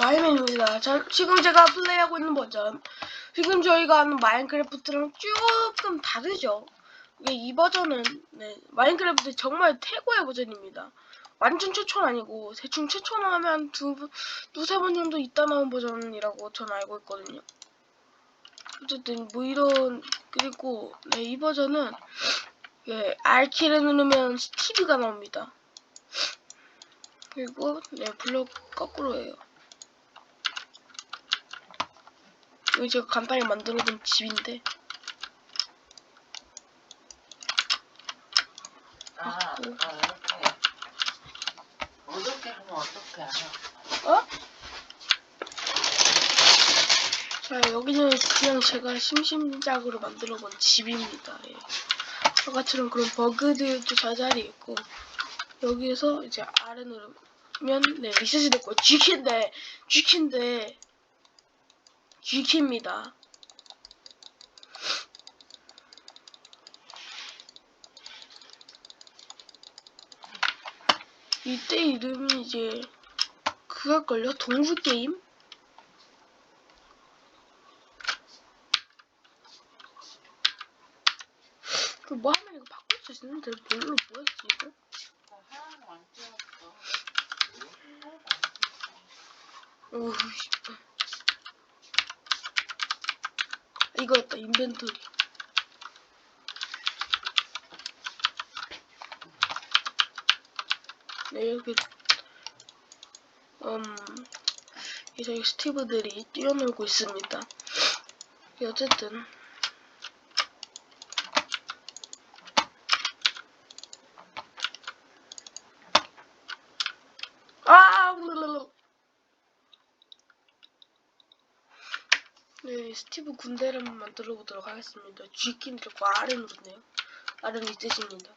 와이맨입니다. 자, 지금 제가 플레이하고 있는 버전. 지금 저희가 하는 마인크래프트랑 조금 다르죠. 이게 이 버전은 네, 마인크래프트 정말 최고의 버전입니다. 완전 최초는 아니고 대충 최초 나오면 두, 두세 번 정도 있다 나온 버전이라고 저는 알고 있거든요. 어쨌든 뭐 이런 그리고 네, 이 버전은 예, R키를 누르면 스티브가 나옵니다. 그리고 네 블록 거꾸로 해요. 이거 제가 간단히 만들어둔 집인데 아, 아. 이렇게. 어떻게 하면 어떻게 알아? 어? 자 여기는 그냥 제가 심심작으로 만들어본 집입니다. 예. 아까처럼 그런 버그들도 자잘히 있고 여기에서 이제 아래 누르면 네 리셋이 됐고 G키인데 G키인데 G키입니다. 이때 이름이 이제 그걸걸요? 동물 게임? 그뭐 하면 이거 바꿀 수 있는데 뭘로 뭐였지 이거? 찍었어. 오우 씨발. 이거였다 인벤토리. 네 여기 음 이제 스티브들이 뛰어놀고 있습니다. 예, 어쨌든 아 블루블루. 네, 스티브 군대를 한번 만들어 보도록 하겠습니다. G키는 자꾸 R을 누르네요. R은 이 뜻입니다.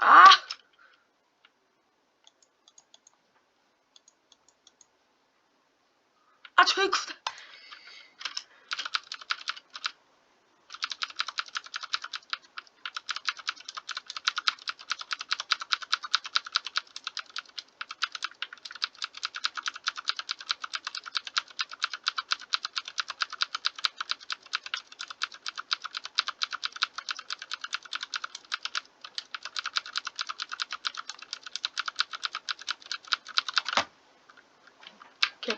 아! 아, 저희 군대.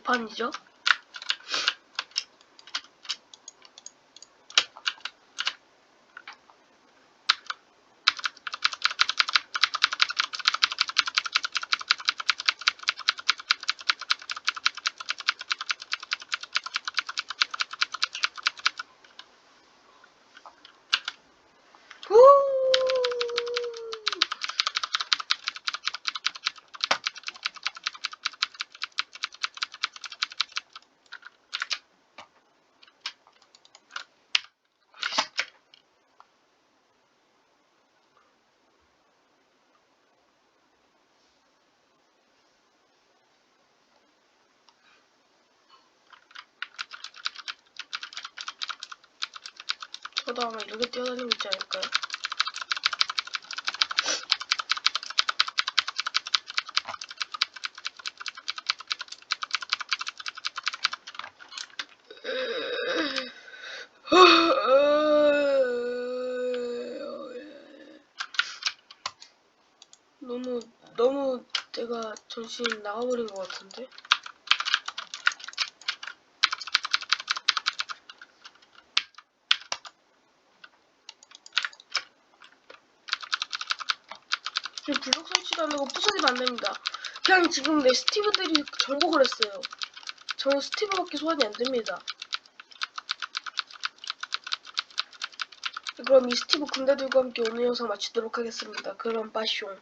Pandico. 저도 아마 이렇게 뛰어다니고 있지 않을까요? 너무 너무 제가 정신 나가버린 것 같은데. 지금 블록 설치도 안 되고 부서지도 안 됩니다. 그냥 지금 내 스티브들이 정복을 했어요. 저 스티브밖에 소환이 안 됩니다. 그럼 이 스티브 군대 들과 함께 오늘 영상 마치도록 하겠습니다. 그럼 빠숑.